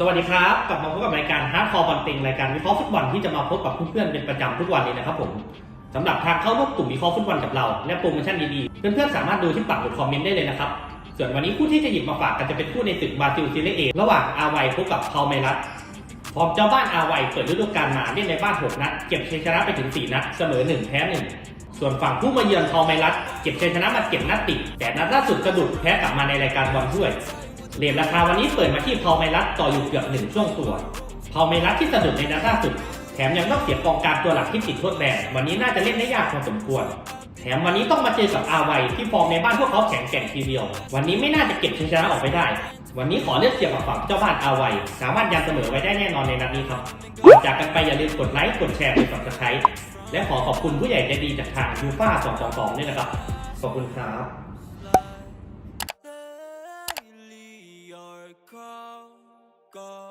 สวัสดีครับกลับมาพบกับรายการฮาร์ดคอร์บอลติงรายการวิเคราะห์ฟุตบอลที่จะมาพบกับเพื่อนๆเป็นประจำทุกวันนี้นะครับผมสำหรับทางเข้าร่วมกลุ่มวิเคราะห์ฟุตบอลกับเรา และโปรโมชั่นดีๆ เพื่อนๆสามารถดูที่ปักหมุดคอมเมนต์ได้เลยนะครับ ส่วนวันนี้ผู้ที่จะหยิบมาฝากกันจะเป็นคู่ในศึกบราซิลซีเรียเอระหว่างอาไวพบกับพาเมรัสฟอร์มเจ้าบ้านอาไวเปิดฤดูกาลมาเล่นในบ้าน 6 นัด เก็บชัยชนะไปถึง 4 นัดเสมอ 1 แพ้ 1 ส่วนฝั่งผู้มาเยือนพาเมรัสเก็บชัยชนะมาเก็บนัดติดแต่นัดล่าสุดสะดุดแพ้กลับมาในรายการบอลถ้วย เหรียญราคาวันนี้เปิดมาที่พอลไมรัสต่ออยู่เกือบหนึ่งช่วงตัวพอลไมรัสที่สะดุดในนัดล่าสุด แถมยังต้องเสียกองการตัวหลักที่ติดโทษแบนวันนี้น่าจะเล่นได้ยากพอสมควร แถมวันนี้ต้องมาเจอกับอาไวที่ฟอร์มในบ้านพวกเขาแข็งแกร่งทีเดียว วันนี้ไม่น่าจะเก็บชัยชนะออกไปได้ วันนี้ขอเลือกเสียบกับฝั่งเจ้าบ้านอาไวสามารถยันเสมอไว้ได้แน่นอนในนัดนี้ครับก่อนจากกันไปอย่าลืมกดไลค์กดแชร์กด subscribe และขอขอบคุณผู้ใหญ่ใจดีจากทางยูฟ่า222ด้วยนะครับขอบคุณครับ khó có.